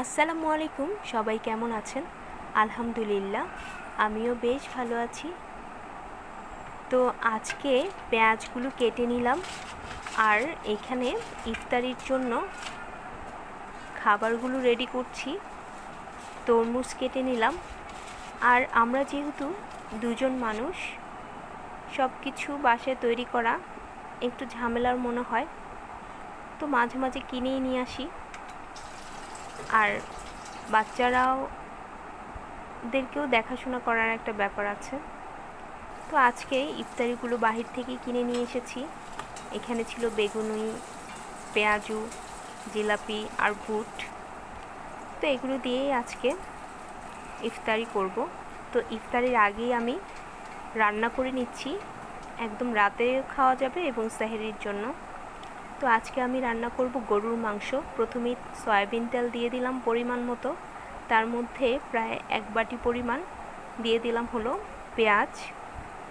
আসসালামু আলাইকুম, সবাই কেমন আছেন? আলহামদুলিল্লাহ, আমিও বেশ ভালো আছি। তো আজকে পেঁয়াজগুলো কেটে নিলাম, আর এখানে ইফতারির জন্য খাবারগুলো রেডি করছি। তরমুজ কেটে নিলাম, আর আমরা যেহেতু দুজন মানুষ সব কিছু বাসায় তৈরি করা একটু ঝামেলার মনে হয়। তো মাঝে মাঝে কিনেই নিয়ে আসি। আর বাচ্চারাও দেরকেও দেখাশোনা করার একটা ব্যাপার আছে। তো আজকে ইফতারিগুলো বাহির থেকে কিনে নিয়ে এসেছি। এখানে ছিল বেগুনি, পেঁয়াজু, জিলাপি আর ভুট তো এগুলো দিয়েই আজকে ইফতারি করব। তো ইফতারির আগেই আমি রান্না করে নিচ্ছি। একদম রাতে খাওয়া যাবে এবং সাহেরির জন্য। তো আজকে আমি রান্না করব গরুর মাংস। প্রথমে সয়াবিন তেল দিয়ে দিলাম পরিমাণ মতো। তার মধ্যে প্রায় এক বাটি পরিমাণ দিয়ে দিলাম হলো পেঁয়াজ।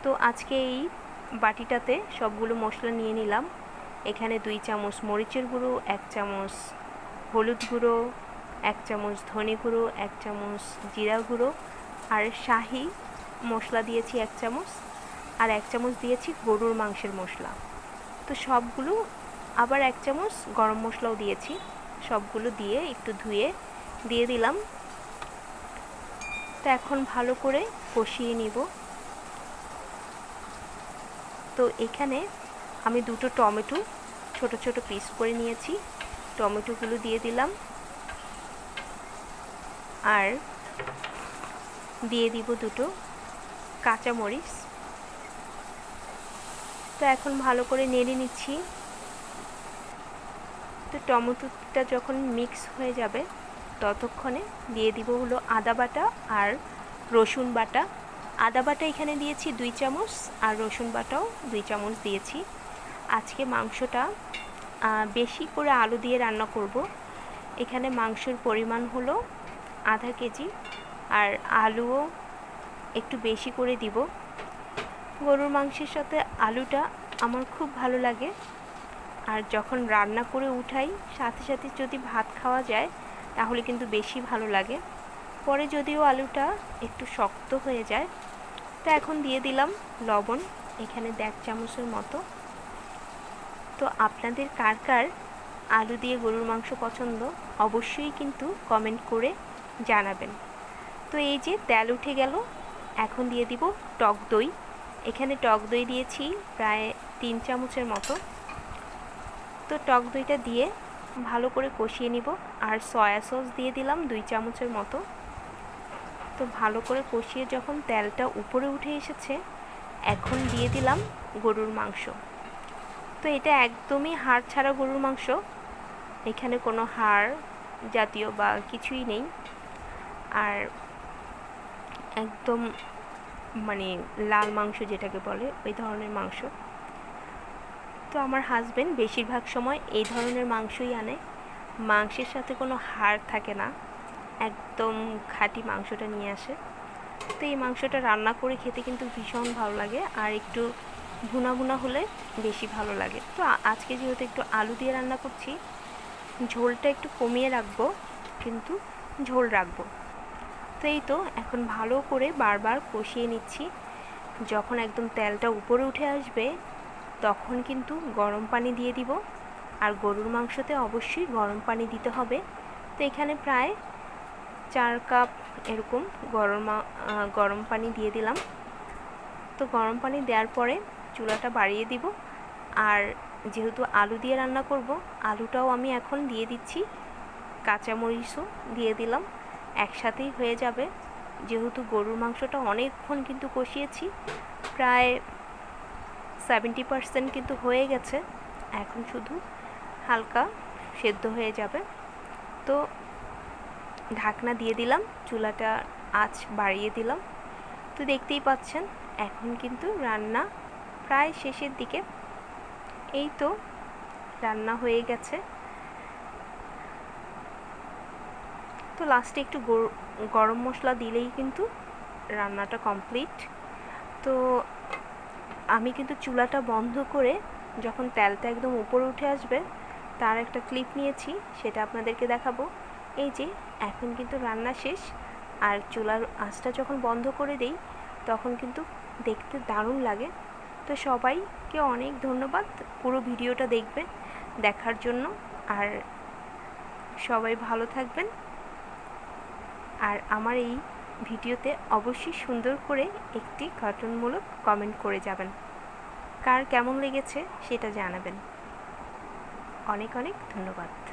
তো আজকে এই বাটিটাতে সবগুলো মশলা নিয়ে নিলাম। এখানে দুই চামচ মরিচের গুঁড়ো, এক চামচ হলুদ গুঁড়ো, এক চামচ ধনে গুঁড়ো, এক চামচ জিরা গুঁড়ো আর শাহি মশলা দিয়েছি এক চামচ। আর এক চামচ দিয়েছি গরুর মাংসের মশলা। তো সবগুলো আবার এক চামচ গরম মশলাও দিয়েছি। সবগুলো দিয়ে একটু ধুয়ে দিয়ে দিলাম। তো এখন ভালো করে কষিয়ে নিব। তো এখানে আমি দুটো টমেটো ছোট ছোট পিস করে নিয়েছি। টমেটোগুলো দিয়ে দিলাম। আর দিয়ে দিব দুটো কাঁচামরিচ। তো এখন ভালো করে নেড়ে নিচ্ছি। তো টমেটোটা যখন মিক্স হয়ে যাবে, ততক্ষণে দিয়ে দিব হলো আদা বাটা আর রসুন বাটা। আদা বাটা এখানে দিয়েছি দুই চামচ আর রসুন বাটাও দুই চামচ দিয়েছি। আজকে মাংসটা বেশি করে আলু দিয়ে রান্না করব। এখানে মাংসের পরিমাণ হলো আধা কেজি আর আলুও একটু বেশি করে দিব। গরুর মাংসের সাথে আলুটা আমার খুব ভালো লাগে। আর যখন রান্না করে উঠাই, সাথে সাথে যদি ভাত খাওয়া যায়, তাহলে কিন্তু বেশি ভালো লাগে। পরে যদিও আলুটা একটু শক্ত হয়ে যায়, তো এখন দিয়ে দিলাম লবণ, এখানে দেড় চামচের মতো। তো আপনাদের কার কার আলু দিয়ে গরুর মাংস পছন্দ, অবশ্যই কিন্তু কমেন্ট করে জানাবেন। তো এই যে তেল উঠে গেল, এখন দিয়ে দিব টক দই। এখানে টক দই দিয়েছি প্রায় তিন চামচের মতো। তো টক দইটা দিয়ে ভালো করে কষিয়ে নিব আর সয়া সস দিয়ে দিলাম দুই চামচের মতো। তো ভালো করে কষিয়ে যখন তেলটা উপরে উঠে এসেছে, এখন দিয়ে দিলাম গরুর মাংস। তো এটা একদমই হাড় ছাড়া গরুর মাংস। এখানে কোনো হাড় জাতীয় বা কিছুই নেই। আর একদম মানে লাল মাংস যেটাকে বলে, ওই ধরনের মাংস। তো আমার হাজব্যান্ড বেশিরভাগ সময় এই ধরনের মাংসই আনে। মাংসের সাথে কোনো হাড় থাকে না। একদম খাঁটি মাংসটা নিয়ে আসে। তো এই মাংসটা রান্না করে খেতে কিন্তু ভীষণ ভালো লাগে আর একটু ভুনা ভুনা হলে বেশি ভালো লাগে। তো আজকে যেহেতু একটু আলু দিয়ে রান্না করছি, ঝোলটা একটু কমিয়ে রাখব, কিন্তু ঝোল রাখব। তো এই তো এখন ভালো করে বারবার কষিয়ে নিচ্ছি। যখন একদম তেলটা উপরে উঠে আসবে তখন কিন্তু গরম পানি দিয়ে দিব। আর গরুর মাংসতে অবশ্যই গরম পানি দিতে হবে। তো এখানে প্রায় চার কাপ এরকম গরম গরম পানি দিয়ে দিলাম। তো গরম পানি দেওয়ার পরে চুলাটা বাড়িয়ে দিব। আর যেহেতু আলু দিয়ে রান্না করব, আলুটাও আমি এখন দিয়ে দিচ্ছি। কাঁচামরিচও দিয়ে দিলাম। একসাথেই হয়ে যাবে। যেহেতু গরুর মাংসটা অনেকক্ষণ কিন্তু কষিয়েছি, প্রায় সেভেন্টি পারসেন্ট কিন্তু হয়ে গেছে। এখন শুধু হালকা সেদ্ধ হয়ে যাবে। তো ঢাকনা দিয়ে দিলাম, চুলাটা আঁচ বাড়িয়ে দিলাম। তো দেখতেই পাচ্ছেন, এখন কিন্তু রান্না প্রায় শেষের দিকে। এই তো রান্না হয়ে গেছে। তো লাস্টে একটু গরম মশলা দিলেই কিন্তু রান্নাটা কমপ্লিট তো আমি কিন্তু চুলাটা বন্ধ করে যখন তেলটা একদম উপরে উঠে আসবে, তার একটা ক্লিপ নিয়েছি, সেটা আপনাদেরকে দেখাবো। এই যে, এখন কিন্তু রান্না শেষ, আর চুলার আঁচটা যখন বন্ধ করে দেই, তখন কিন্তু দেখতে দারুণ লাগে। তো সবাইকে অনেক ধন্যবাদ, পুরো ভিডিওটা দেখবে, দেখার জন্য। আর সবাই ভালো থাকবেন। আর আমার এই ভিডিওতে অবশ্যই সুন্দর করে একটি গঠনমূলক কমেন্ট করে যাবেন। কার কেমন লেগেছে সেটা জানাবেন। অনেক অনেক ধন্যবাদ।